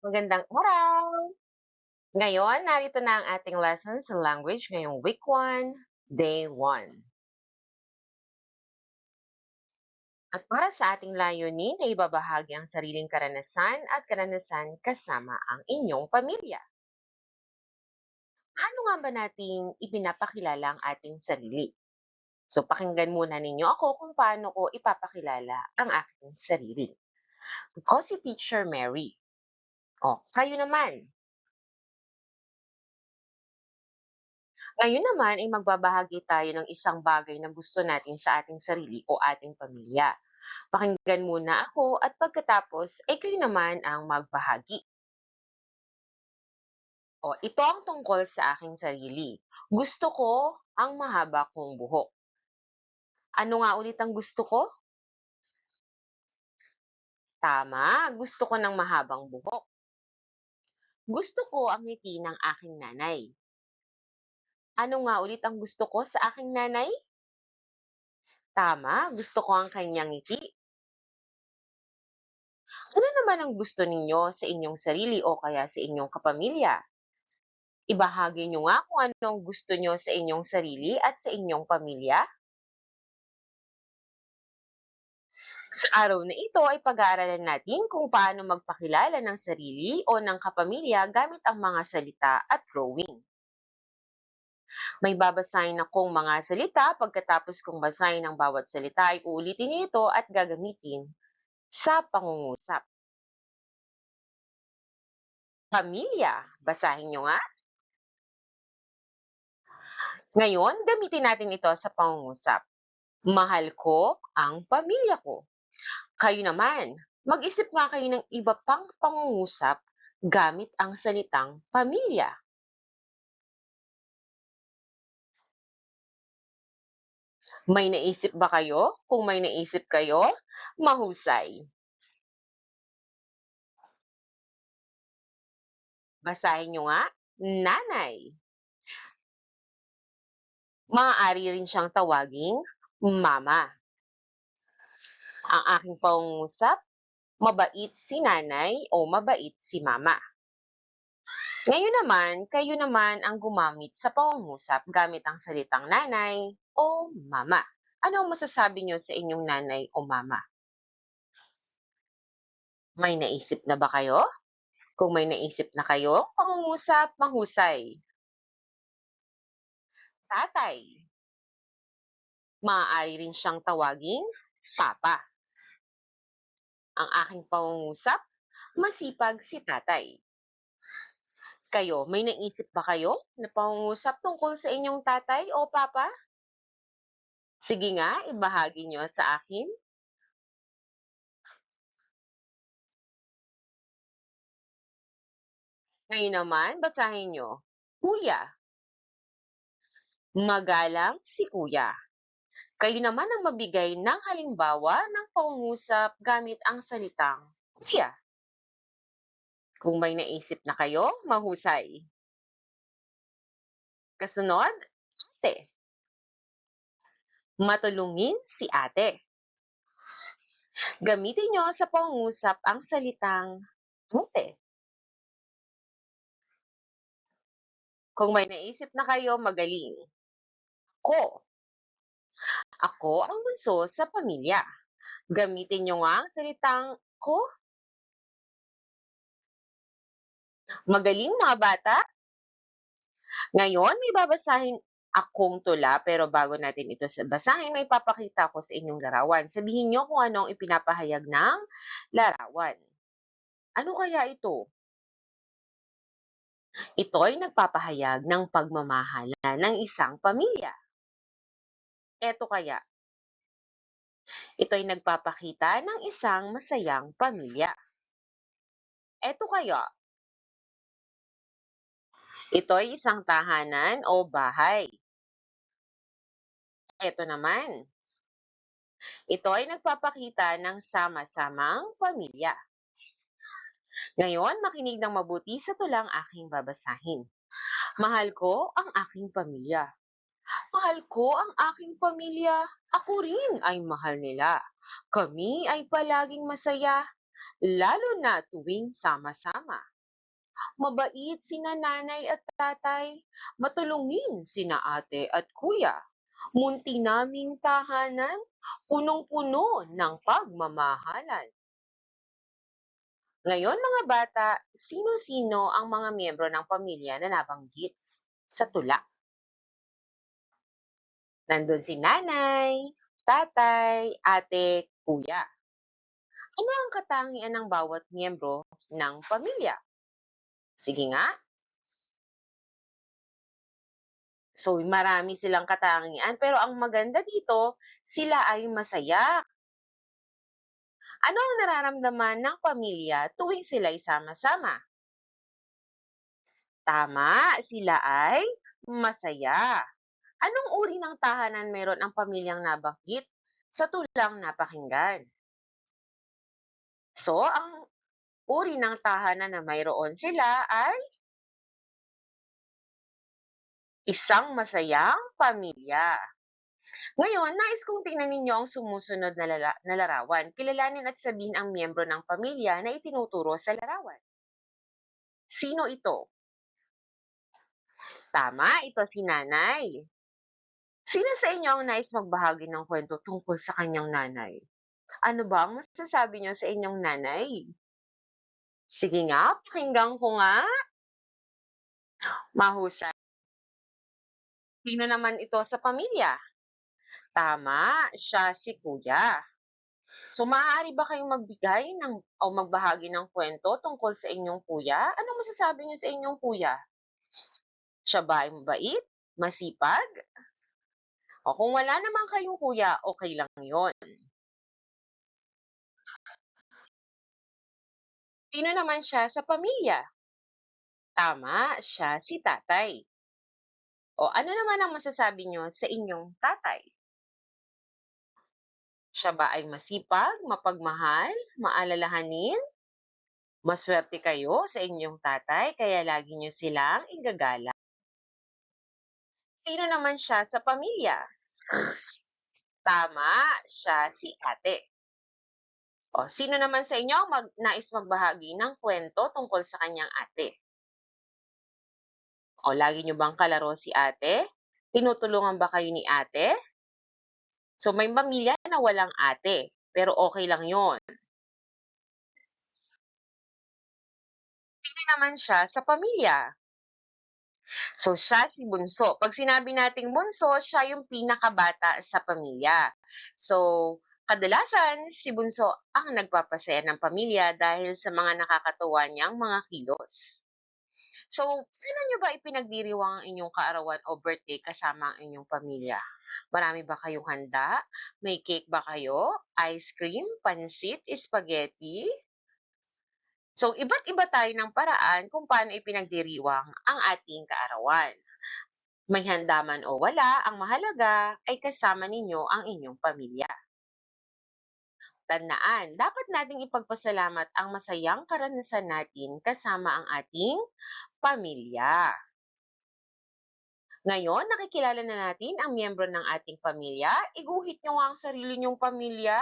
Magandang araw! Ngayon, narito na ang ating lesson sa language ngayong week 1, day 1. At para sa ating layunin ay ibabahagi ang sariling karanasan at karanasan kasama ang inyong pamilya. Ano nga ba nating ipinapakilala ang ating sarili? So, pakinggan muna ninyo ako kung paano ko ipapakilala ang aking sarili. Ako si Teacher Mary. O, kayo naman. Ngayon naman ay magbabahagi tayo ng isang bagay na gusto natin sa ating sarili o ating pamilya. Pakinggan muna ako at pagkatapos ay kayo naman ang magbahagi. O, ito ang tungkol sa aking sarili. Gusto ko ang mahaba kong buhok. Ano nga ulit ang gusto ko? Tama, gusto ko ng mahabang buhok. Gusto ko ang ngiti ng aking nanay. Ano nga ulit ang gusto ko sa aking nanay? Tama, gusto ko ang kanyang ngiti. Ano naman ang gusto ninyo sa inyong sarili o kaya sa inyong kapamilya? Ibahagi nyo nga kung ano ang gusto nyo sa inyong sarili at sa inyong pamilya. Sa araw na ito ay pag-aaralan natin kung paano magpakilala ng sarili o ng kapamilya gamit ang mga salita at drawing. May babasahin akong mga salita, pagkatapos kong basahin ang bawat salita ay uulitin niyo ito at gagamitin sa pangungusap. Pamilya, basahin nyo nga. Ngayon, gamitin natin ito sa pangungusap. Mahal ko ang pamilya ko. Kayo naman, mag-isip nga kayo ng iba pang pangungusap gamit ang salitang pamilya. May naisip ba kayo? Kung may naisip kayo, mahusay. Basahin nyo nga, nanay. Maaari rin siyang tawaging mama. Ang aking pangungusap, mabait si nanay o mabait si mama. Ngayon naman, kayo naman ang gumamit sa pangungusap gamit ang salitang nanay o mama. Ano ang masasabi nyo sa inyong nanay o mama? May naisip na ba kayo? Kung may naisip na kayo, pangungusap, mahusay. Tatay. Maaari rin siyang tawaging papa. Ang aking pangungusap, masipag si tatay. Kayo, may naisip ba kayo na pangungusap tungkol sa inyong tatay o papa? Sige nga, ibahagi nyo sa akin. Ngayon naman, basahin nyo. Kuya. Magalang si kuya. Kayo naman ang mabigay ng halimbawa ng pangungusap gamit ang salitang kuya. Kung may naisip na kayo, mahusay. Kasunod, ate. Matulungin si ate. Gamitin nyo sa pangungusap ang salitang ate. Kung may naisip na kayo, magaling. Ko. Ako ang bunso sa pamilya. Gamitin nyo nga ang salitang ko. Magaling mga bata. Ngayon, may babasahin akong tula, pero bago natin ito basahin, may papakita ko sa inyong larawan. Sabihin nyo kung anong ipinapahayag ng larawan. Ano kaya ito? Ito ay nagpapahayag ng pagmamahala ng isang pamilya. Eto kaya. Ito ay nagpapakita ng isang masayang pamilya. Eto kaya. Ito ay isang tahanan o bahay. Ito naman. Ito ay nagpapakita ng sama-samang pamilya. Ngayon, makinig ng mabuti sa tulang aking babasahin. Mahal ko ang aking pamilya. Mahal ko ang aking pamilya. Ako rin ay mahal nila. Kami ay palaging masaya, lalo na tuwing sama-sama. mabait sina nanay at tatay, matulungin sina ate at kuya. Munti naming tahanan, punong-puno ng pagmamahalan. Ngayon mga bata, sino-sino ang mga miyembro ng pamilya na nabanggit sa tula? Nandun si nanay, tatay, ate, kuya. Ano ang katangian ng bawat miyembro ng pamilya? Sige nga. So, marami silang katangian, pero ang maganda dito, sila ay masaya. Ano ang nararamdaman ng pamilya tuwing sila'y sama-sama? Tama, sila ay masaya. Anong uri ng tahanan meron ang pamilyang nabanggit sa tulang napakinggan? So, ang uri ng tahanan na mayroon sila ay isang masayang pamilya. Ngayon, nais kong tingnan ninyo ang sumusunod na, lala- na larawan. Kilalanin at sabihin ang miyembro ng pamilya na itinuturo sa larawan. Sino ito? Tama, ito si nanay. Sino sa inyo ang nais magbahagi ng kwento tungkol sa kanyang nanay? Ano ba ang masasabi niyo sa inyong nanay? Sige nga, pakinggan ko nga. Mahusay. Sino naman ito sa pamilya? Tama, siya si kuya. So, maaari ba kayong magbigay ng, o magbahagi ng kwento tungkol sa inyong kuya? Anong masasabi niyo sa inyong kuya? Siya ba ay mabait? Masipag? O kung wala naman kayong kuya, okay lang yon. Sino naman siya sa pamilya? Tama, siya si tatay. O ano naman ang masasabi niyo sa inyong tatay? Siya ba ay masipag, mapagmahal, maalalahanin? Maswerte kayo sa inyong tatay, kaya lagi niyo silang igagala. Sino naman siya sa pamilya? Tama, siya si ate. O, sino naman sa inyo mag, nais magbahagi ng kwento tungkol sa kanyang ate? O, lagi niyo bang kalaro si ate? Tinutulungan ba kayo ni ate? So, may pamilya na walang ate, pero okay lang yon. Sino naman siya sa pamilya? So, siya si bunso. Pag sinabi nating bunso, siya yung pinakabata sa pamilya. So, kadalasan, si bunso ang nagpapasaya ng pamilya dahil sa mga nakakatuwa niyang mga kilos. So, kailan niyo ba ipinagdiriwang ang inyong kaarawan o birthday kasama ang inyong pamilya? Marami ba kayong handa? May cake ba kayo? Ice cream, pansit, spaghetti? So, iba't iba tayo ng paraan kung paano ipinagdiriwang ang ating kaarawan. May handa man o wala, ang mahalaga ay kasama ninyo ang inyong pamilya. Tandaan, dapat nating ipagpasalamat ang masayang karanasan natin kasama ang ating pamilya. Ngayon, nakikilala na natin ang miyembro ng ating pamilya. Iguhit nyo ang sarili nyong pamilya.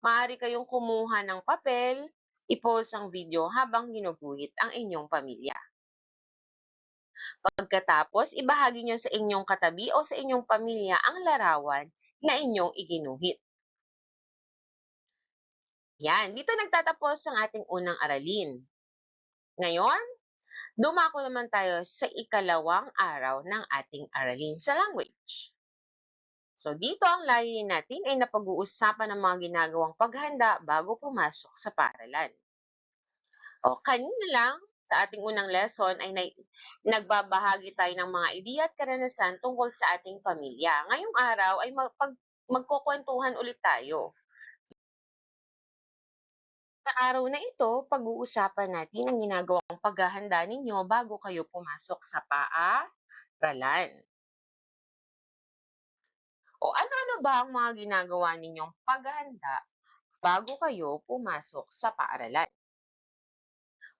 Maaari kayong kumuha ng papel, i-pause ang video habang ginuguhit ang inyong pamilya. Pagkatapos, ibahagi nyo sa inyong katabi o sa inyong pamilya ang larawan na inyong iginuhit. Yan, dito nagtatapos ang ating unang aralin. Ngayon, dumako naman tayo sa ikalawang araw ng ating aralin sa language. So, dito ang layunin natin ay napag-uusapan ng mga ginagawang paghanda bago pumasok sa paaralan. O, kanina lang, sa ating unang lesson ay na- nagbabahagi tayo ng mga ideya at karanasan tungkol sa ating pamilya. Ngayong araw ay magpag, magkukwentuhan ulit tayo. Sa araw na ito, pag-uusapan natin ang ginagawang paghahanda ninyo bago kayo pumasok sa paaralan. O ano-ano ba ang mga ginagawa ninyong paghahanda bago kayo pumasok sa paaralan?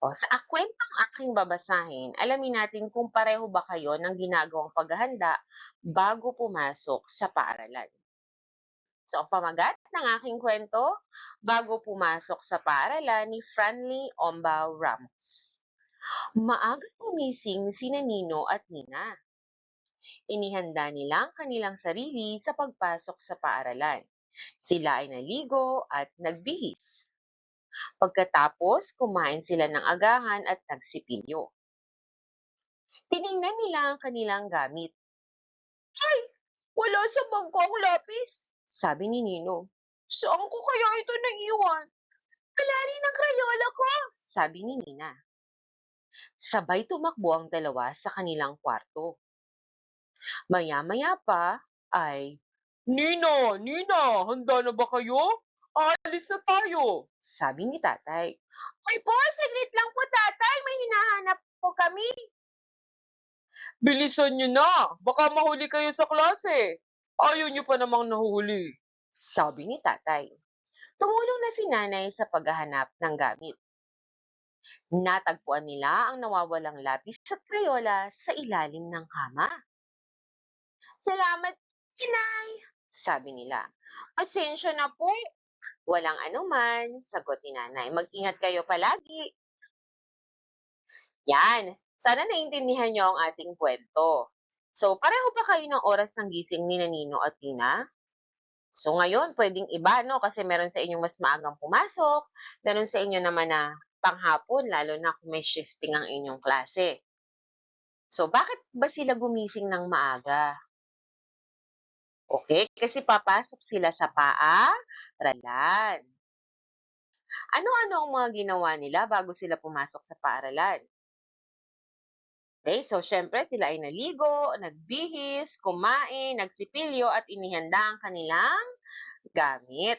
O sa kwentong aking babasahin, alamin natin kung pareho ba kayo ng ginagawang paghahanda bago pumasok sa paaralan. So, ang pamagat ng aking kwento, bago pumasok sa paaralan ni Franly Ombao Ramos. Maagang gumising sina Nino at Nina. Inihanda nila ang kanilang sarili sa pagpasok sa paaralan. Sila ay naligo at nagbihis. Pagkatapos, kumain sila ng agahan at nagsipilyo. Tiningnan nila ang kanilang gamit. Ay, wala sa bag ko ang lapis, sabi ni Nino. Saan ko kaya ito naiwan? Wala rin ang krayola ko, sabi ni Nina. Sabay tumakbo ang dalawa sa kanilang kwarto. Maya-maya pa ay, Nina, Nina, handa na ba kayo? Alis na tayo, sabi ni tatay. Ay po, saglit lang po tatay, may hinahanap po kami. Bilisan niyo na, baka mahuli kayo sa klase. Ayaw niyo pa namang nahuhuli, sabi ni tatay. Tumulong na si nanay sa paghahanap ng gamit. Natagpuan nila ang nawawalang lapis at krayola sa ilalim ng kama. Salamat, Inay, sabi nila. Pasensya na po. Walang anuman, sagot ni nanay. Mag-ingat kayo palagi. Yan. Sana naintindihan niyo ang ating kwento. So, pareho ba kayo ng oras ng gising ni Nino at Tina? So, ngayon, pwedeng iba, no? Kasi meron sa inyong mas maagang pumasok. Meron sa inyo naman na panghapon, lalo na kung may shifting ang inyong klase. So, bakit ba sila gumising ng maaga? Okay, kasi papasok sila sa paaralan. Ano-ano ang mga ginawa nila bago sila pumasok sa paaralan? Okay, so syempre sila ay naligo, nagbihis, kumain, nagsipilyo at inihanda ang kanilang gamit.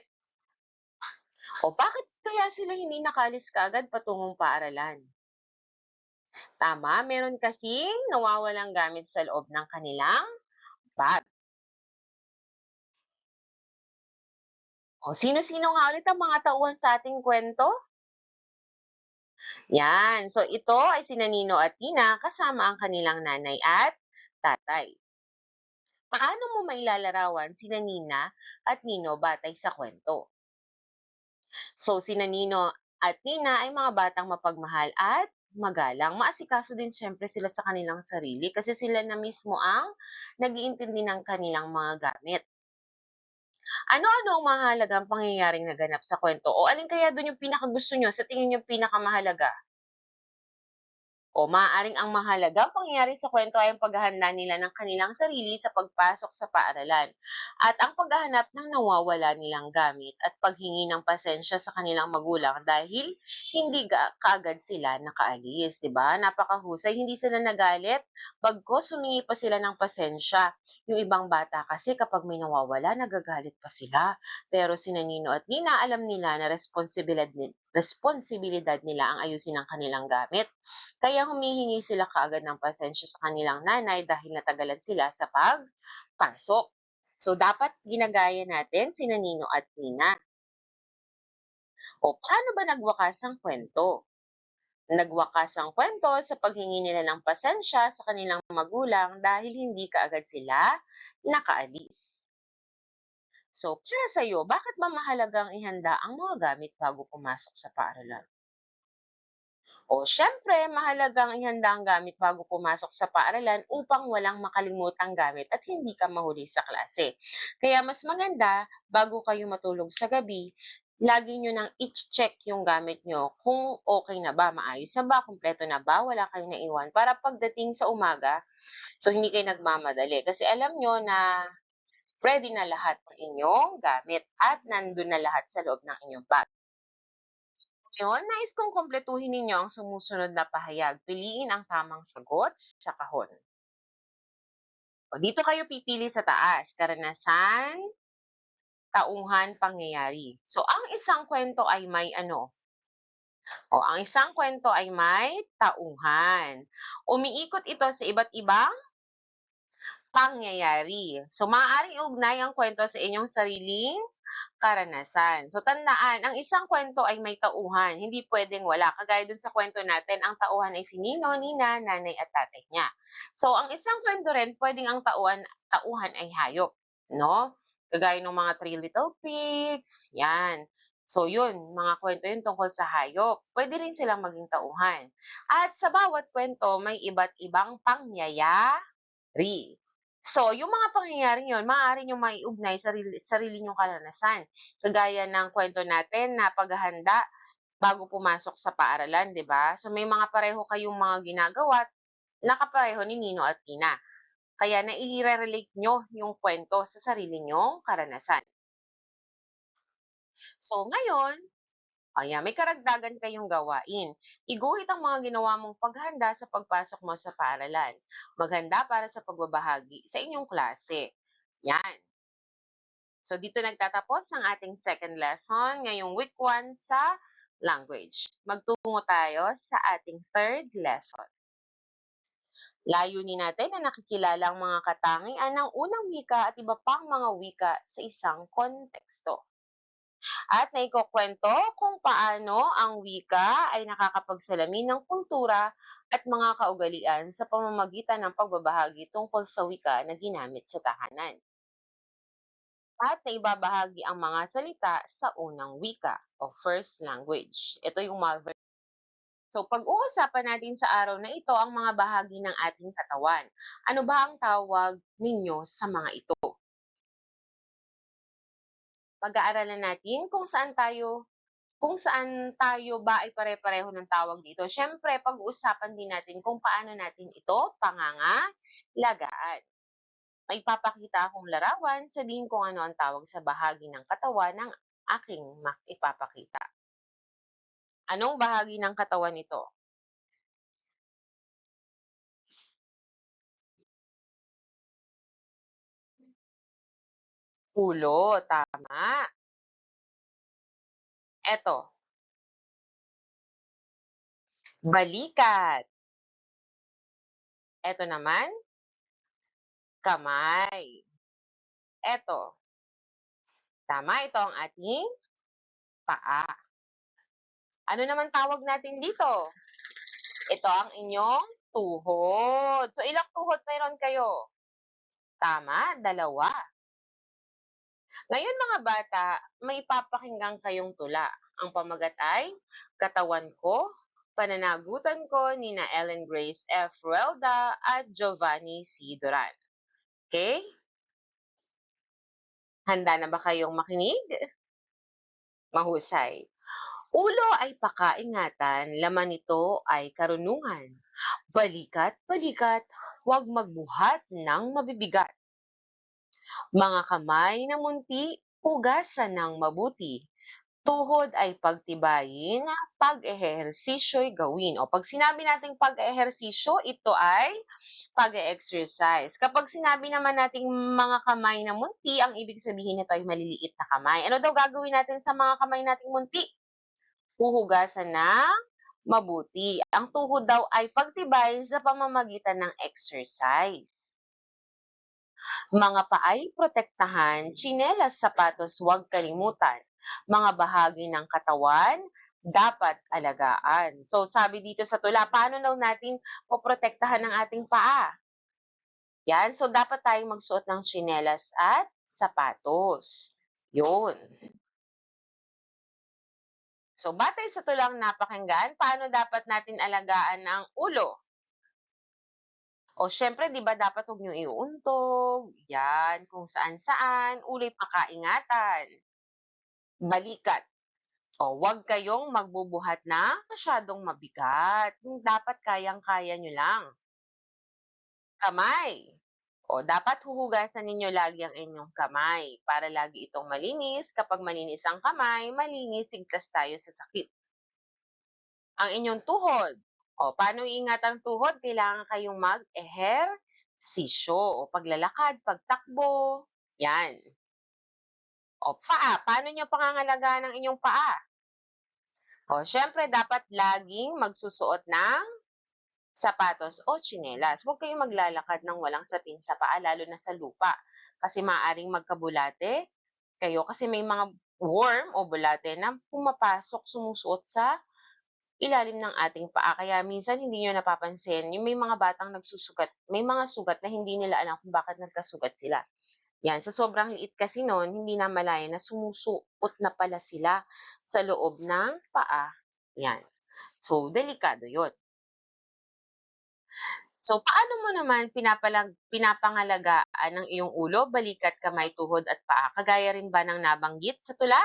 O bakit kaya sila hindi nakalis kaagad patungong paaralan? Tama, meron kasing nawawalang gamit sa loob ng kanilang bag. O sino-sino nga ulit ang mga tauhan sa ating kwento? Yan. So, ito ay sina Nino at Tina kasama ang kanilang nanay at tatay. Paano mo mailalarawan sina Nina at Nino batay sa kwento? So, sina Nino at Nina ay mga batang mapagmahal at magalang. Maasikaso din siyempre sila sa kanilang sarili kasi sila na mismo ang nag-iintindi ng kanilang mga gamit. Ano-ano ang mahalagang pangyayaring naganap sa kwento? O alin kaya doon yung pinakagusto nyo sa tingin nyo pinakamahalaga? O maaaring ang mahalagang pangyayari sa kwento ay ang paghahanda nila ng kanilang sarili sa pagpasok sa paaralan at ang paghahanap ng nawawala nilang gamit at paghingi ng pasensya sa kanilang magulang dahil hindi ga- kaagad sila nakaalis, 'di ba? Napakahusay, hindi sila nagalit, bagkus humingi pa sila ng pasensya. Yung ibang bata kasi kapag may nawawala, nagagalit pa sila. Pero si Nino at Nina, alam nila na responsibilidad, responsibilidad nila ang ayusin ang kanilang gamit. Kaya humihingi sila kaagad ng pasensya sa kanilang nanay dahil natagalan sila sa pagpasok. So, dapat ginagaya natin si Nino at Nina. O, paano ba nagwakas ang kwento? Nagwakas ang kwento sa paghingi nila ng pasensya sa kanilang magulang dahil hindi kaagad sila nakaalis. So, para sa iyo, bakit ba mahalagang ihanda ang mga gamit bago pumasok sa paaralan? O syempre, mahalagang ihanda ang gamit bago pumasok sa paaralan upang walang makalimutang gamit at hindi ka mahuli sa klase. Kaya mas maganda, bago kayo matulog sa gabi, lagi nyo nang i-check yung gamit nyo kung okay na ba, maayos na ba, kumpleto na ba, wala kayong naiwan para pagdating sa umaga, so hindi kayo nagmamadali. Kasi alam nyo na ready na lahat ng inyong gamit at nandun na lahat sa loob ng inyong bag. Ngayon, nais kong kumpletuhin ninyo ang sumusunod na pahayag. Piliin ang tamang sagot sa kahon. O, dito kayo pipili sa taas. Karanasan, tauhan, pangyayari. So, ang isang kwento ay may ano? O, ang isang kwento ay may tauhan. Umiikot ito sa iba't ibang pangyayari. So, maaaring ugnay ang kwento sa inyong sariling karanasan. So, tandaan, ang isang kwento ay may tauhan. Hindi pwedeng wala. Kagaya dun sa kwento natin, ang tauhan ay si Nino, Nina, nanay at tatay niya. So, ang isang kwento rin, pwedeng ang tauhan, tauhan ay hayop. No? Kagaya ng mga Three Little Pigs. Yan. So yun, mga kwento yun tungkol sa hayop. Pwede rin silang maging tauhan. At sa bawat kwento, may iba't ibang pangyayari. So, yung mga pangyayaring yun, maaari nyo maiugnay sa sarili, sarili nyong karanasan. Kagaya ng kwento natin na paghahanda bago pumasok sa paaralan, di ba? So, may mga pareho kayong mga ginagawa at nakapareho ni Nino at Tina. Kaya nai-relate nyo yung kwento sa sarili nyong karanasan. So, ngayon, ayan, may karagdagan kayong gawain. Iguhit ang mga ginawa mong paghanda sa pagpasok mo sa paaralan. Maghanda para sa pagbabahagi sa inyong klase. Yan. So, dito nagtatapos ang ating second lesson ngayong week 1 sa language. Magtungo tayo sa ating third lesson. Layunin natin na nakikilala ang mga katangian ng unang wika at iba pang mga wika sa isang konteksto. At naikukwento kung paano ang wika ay nakakapagsalamin ng kultura at mga kaugalian sa pamamagitan ng pagbabahagi tungkol sa wika na ginamit sa tahanan. At naibabahagi ang mga salita sa unang wika o first language. Ito yung malver So, pag-uusapan natin sa araw na ito ang mga bahagi ng ating katawan. Ano ba ang tawag ninyo sa mga ito? Pag-aaralan natin kung saan tayo kung saan tayo ba ay pare-pareho ng tawag dito. Siyempre, pag-uusapan din natin kung paano natin ito pangangalagaan. May papakita akong larawan, sabihin kung ano ang tawag sa bahagi ng katawan ng aking ipapakita. Anong bahagi ng katawan ito? Ulo, tama. Eto. Balikat. Eto naman. Kamay. Eto. Tama, ito ang ating paa. Ano naman tawag natin dito? Ito ang inyong tuhod. So, ilang tuhod mayroon kayo? Tama, dalawa. Ngayon mga bata, may papakinggan kayong tula. Ang pamagat ay, Katawan ko, Pananagutan ko ni na Ellen Grace F. Ruelda at Giovanni C. Duran. Okay? Handa na ba kayong makinig? Mahusay. Ulo ay pakaingatan, laman nito ay karunungan. Balikat, balikat, huwag magbuhat ng mabibigat. Mga kamay na munti, hugasan ng mabuti. Tuhod ay pagtibayin, pag-ehersisyo'y gawin. O pag sinabi nating pag-ehersisyo, ito ay pag-exercise. Kapag sinabi naman nating mga kamay na munti, ang ibig sabihin nito ay maliliit na kamay. Ano daw gagawin natin sa mga kamay nating munti? Huhugasan ng mabuti. Ang tuhod daw ay pagtibayin sa pamamagitan ng exercise. Mga paay protektahan, tsinelas, sapatos, huwag kalimutan mga bahagi ng katawan dapat alagaan. So, sabi dito sa tula, paano daw natin poprotektahan ang ating paa? Yan. So, dapat tayong magsuot ng chinelas at sapatos. Yun. So, batay sa tulang napakinggan, paano dapat natin alagaan ang ulo? O, syempre, di ba dapat huwag nyo iuuntog? Yan, kung saan-saan. Ulo'y pakaingatan balikat. O, huwag kayong magbubuhat na masyadong mabigat. Dapat kayang-kaya nyo lang. Kamay. O, dapat huhugasan ninyo lagi ang inyong kamay para lagi itong malinis. Kapag malinis ang kamay, malinis, sigtas tayo sa sakit. Ang inyong tuhod. O, paano iingat ang tuhod? Kailangan kayong mag-ehersisyo o paglalakad, pagtakbo. Yan. O, paa. Paano nyo pangangalagaan ang inyong paa? O, syempre, dapat laging magsusuot ng sapatos o tsinelas. Huwag kayong maglalakad ng walang sapin sa paa, lalo na sa lupa. Kasi maaaring magkabulate kayo kasi may mga worm o bulate na pumapasok, sumusuot sa ilalim ng ating paa. Kaya minsan hindi nyo napapansin, yung may mga batang nagsusugat, may mga sugat na hindi nila alam kung bakit nagkasugat sila. Yan, sa sobrang liit kasi nun, hindi namalayan na sumusuot na pala sila sa loob ng paa. Yan. So, delikado yun. So, paano mo naman pinapalag pinapangalagaan ang iyong ulo, balikat, kamay, tuhod at paa? Kagaya rin ba ng nabanggit sa tula?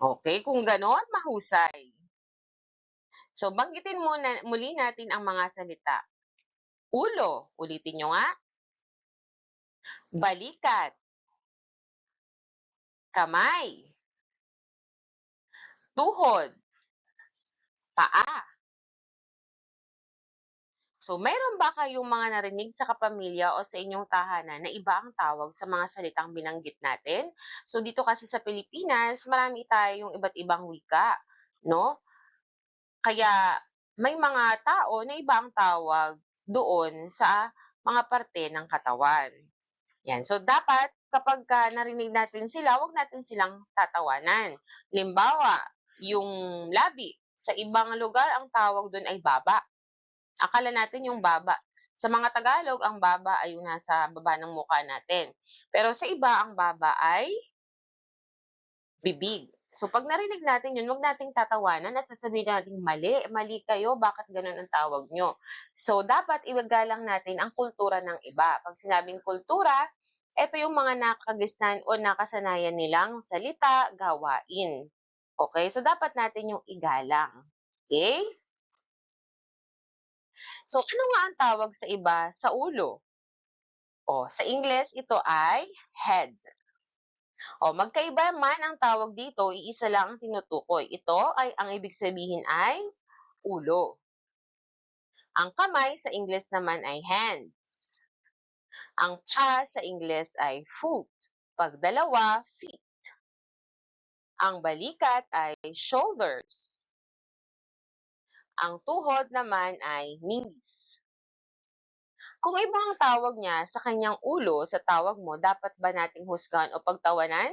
Okay, kung gano'n, mahusay. So, banggitin muna muli natin ang mga salita. Ulo, ulitin nyo nga. Balikat. Kamay. Tuhod. Paa. So, mayroon ba kayong mga narinig sa kapamilya o sa inyong tahanan na iba ang tawag sa mga salitang binanggit natin? So, dito kasi sa Pilipinas, marami tayong iba't ibang wika, no? Kaya may mga tao na iba ang tawag doon sa mga parte ng katawan. Yan. So, dapat kapag ka narinig natin sila, wag natin silang tatawanan. Limbawa, yung labi, sa ibang lugar ang tawag doon ay baba. Akala natin yung baba. Sa mga Tagalog, ang baba ay yung nasa baba ng mukha natin. Pero sa iba, ang baba ay bibig. So, pag narinig natin yun, huwag nating tatawanan at sasabihin natin, mali, mali kayo, bakit ganun ang tawag nyo? So, dapat iwagalang natin ang kultura ng iba. Pag sinabing kultura, ito yung mga nakagisnan o nakasanayan nilang salita, gawain. Okay? So, dapat natin yung igalang. Okay? So, ano nga ang tawag sa iba sa ulo? O, sa Ingles, ito ay head. O, magkaiba man ang tawag dito, iisa lang ang tinutukoy. Ito ay, ang ibig sabihin ay ulo. Ang kamay sa Ingles naman ay hands. Ang paa sa Ingles ay foot. Pag dalawa, feet. Ang balikat ay shoulders. Ang tuhod naman ay knees. Kung iba ang tawag niya sa kanyang ulo sa tawag mo, dapat ba nating husgahan o pagtawanan?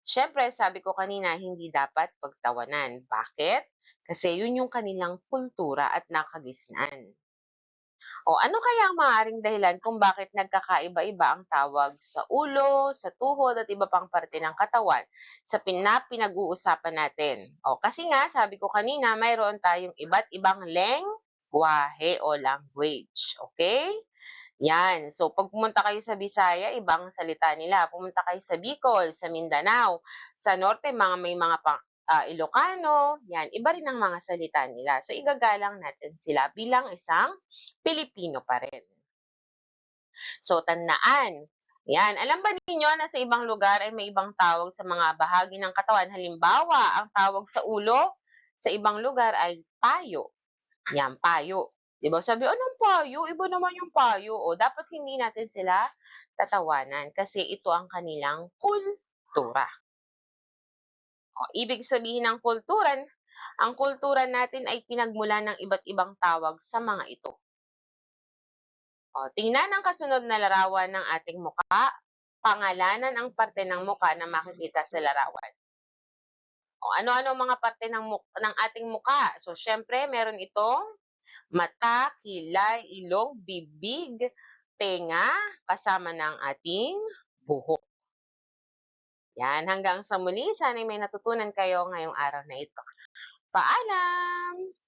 Siyempre, sabi ko kanina, hindi dapat pagtawanan. Bakit? Kasi yun yung kanilang kultura at nakagisnan. O ano kaya ang maaaring dahilan kung bakit nagkakaiba-iba ang tawag sa ulo, sa tuhod at iba pang parte ng katawan sa pina pinag-uusapan natin? O kasi nga, sabi ko kanina, mayroon tayong iba't ibang lengguwahe o language. Okay? Yan. So, pag pumunta kayo sa Bisaya, ibang salita nila. Pumunta kayo sa Bicol, sa Mindanao, sa Norte, mga may mga pang, ah, Ilocano, yan, iba rin ang mga salita nila. So, igagalang natin sila bilang isang Pilipino pa rin. So, tandaan, yan, alam ba ninyo na sa ibang lugar ay may ibang tawag sa mga bahagi ng katawan? Halimbawa, ang tawag sa ulo sa ibang lugar ay payo. Yan, payo. 'Di ba? Sabi, anong payo? Iba naman yung payo. O, dapat hindi natin sila tatawanan kasi ito ang kanilang kultura. O, ibig sabihin ng kulturan, ang kultura natin ay pinagmulan ng iba't ibang tawag sa mga ito. O, tingnan ang kasunod na larawan ng ating muka. Pangalanan ang parte ng muka na makikita sa larawan. O, ano-ano ang mga parte ng, ng ating muka? So, syempre, meron itong mata, kilay, ilong, bibig, tenga, kasama ng ating buhok. Yan, hanggang sa muli, sana may natutunan kayo ngayong araw na ito. Paalam!